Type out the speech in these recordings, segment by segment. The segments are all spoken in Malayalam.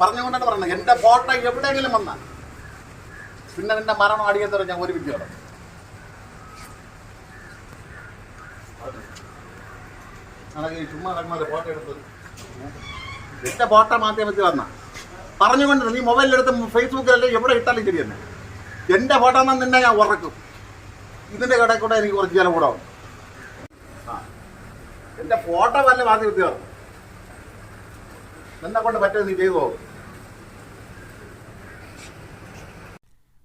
പറഞ്ഞുകൊണ്ടാണ് പറഞ്ഞത് എന്റെ ഫോട്ടോ എവിടെയെങ്കിലും വന്ന. പിന്നെ നിന്റെ മരണം അടിയന്തരം ഞാൻ ഒരു വിദ്യ ഫോട്ടോ എന്റെ ഫോട്ടോ മാധ്യമത്തിൽ വന്ന. പറഞ്ഞുകൊണ്ട് നീ മൊബൈലിലെടുത്ത് ഫേസ്ബുക്കിലല്ലേ എവിടെ ഇട്ടാലും ശരി തന്നെ. എന്റെ ഫോട്ടോ എന്നാൽ നിന്നെ ഞാൻ ഉറക്കും. ഇതിന്റെ കടയിൽ കൂടെ എനിക്ക് കുറച്ച് ചില കൂടാവും ആ. എന്റെ ഫോട്ടോ വല്ല മാധ്യമത്തിൽ വരണം നിന്നെ കൊണ്ട്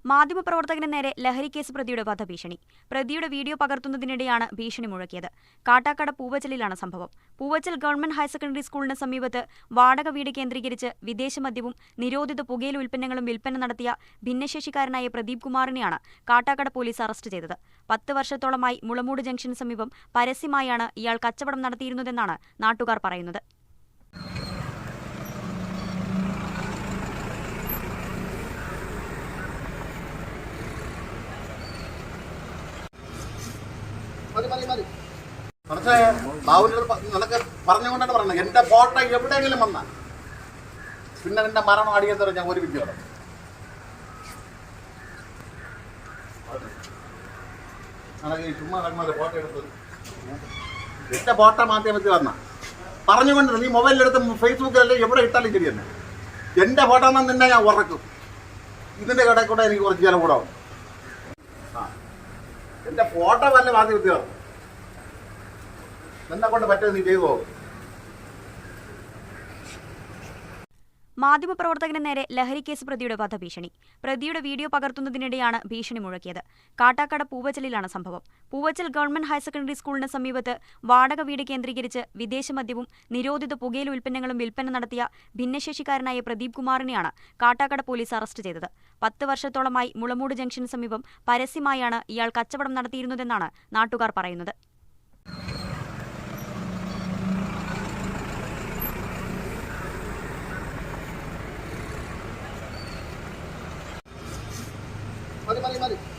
മാധ്യമപ്രവർത്തകന് നേരെ ലഹരിക്കേസ് പ്രതിയുടെ വധഭീഷണി. പ്രതിയുടെ വീഡിയോ പകർത്തുന്നതിനിടെയാണ് ഭീഷണി മുഴക്കിയത്. കാട്ടാക്കട പൂവച്ചലിലാണ് സംഭവം. പൂവച്ചൽ ഗവൺമെന്റ് ഹയർ സെക്കൻഡറി സ്കൂളിന് സമീപത്ത് വാടക വീട് കേന്ദ്രീകരിച്ച് വിദേശ മദ്യവും നിരോധിത പുകയില ഉൽപ്പന്നങ്ങളും വിൽപ്പന നടത്തിയ ഭിന്നശേഷിക്കാരനായ പ്രദീപ് കുമാറിനെയാണ് കാട്ടാക്കട പോലീസ് അറസ്റ്റ് ചെയ്തത്. പത്ത് വർഷത്തോളമായി മുളമൂട് ജംഗ്ഷന് സമീപം പരസ്യമായാണ് ഇയാൾ കച്ചവടം നടത്തിയിരുന്നതെന്നാണ് നാട്ടുകാർ പറയുന്നത്. മനസ്സിലായ? പ- നിനക്ക് പറഞ്ഞുകൊണ്ടാണ് പറഞ്ഞത് എന്റെ ഫോട്ടോ എവിടെയെങ്കിലും വന്ന പിന്നെ നിന്റെ മരണം അടിയന്തരം ഞാൻ ഒരു വിദ്യ നടക്ക് ചുമ്മാ നടക്കുന്നത് ഫോട്ടോ എടുത്ത് എന്റെ ഫോട്ടോ മാധ്യമത്തിൽ വന്ന പറഞ്ഞുകൊണ്ട് നീ മൊബൈലിലെടുത്ത് ഫേസ്ബുക്കിലല്ലേ എവിടെ ഇട്ടാലും ശരി തന്നെ. എന്റെ ഫോട്ടോ എന്നാൽ നിന്നെ ഞാൻ ഉറക്കും. ഇതിന്റെ കടയിൽ കൂടെ എനിക്ക് കുറച്ച് ചില കൂടാവും ആ. എന്റെ ഫോട്ടോ വല്ല മാധ്യമത്തിൽ വരണം നിന്നെ കൊണ്ട് പറ്റുന്നത് നീ ചെയ്തു? പോകും മാധ്യമപ്രവർത്തകന് നേരെ ലഹരിക്കേസ് പ്രതിയുടെ വധഭീഷണി പ്രതിയുടെ വീഡിയോ പകർത്തുന്നതിനിടെയാണ് ഭീഷണി മുഴക്കിയത്. കാട്ടാക്കട പൂവച്ചലിലാണ് സംഭവം. പൂവച്ചൽ ഗവൺമെന്റ് ഹയർ സെക്കൻഡറി സ്കൂളിന് സമീപത്ത് വാടക വീട് കേന്ദ്രീകരിച്ച് വിദേശ മദ്യവും നിരോധിത പുകയില ഉൽപ്പന്നങ്ങളും വിൽപ്പന നടത്തിയ ഭിന്നശേഷിക്കാരനായ പ്രദീപ് കുമാറിനെയാണ് കാട്ടാക്കട പോലീസ് അറസ്റ്റ് ചെയ്തത്. പത്ത് വർഷത്തോളമായി മുളമൂട് ജംഗ്ഷന് സമീപം പരസ്യമായാണ് ഇയാൾ കച്ചവടം നടത്തിയിരുന്നതെന്നാണ് നാട്ടുകാർ പറയുന്നത്. 我々まで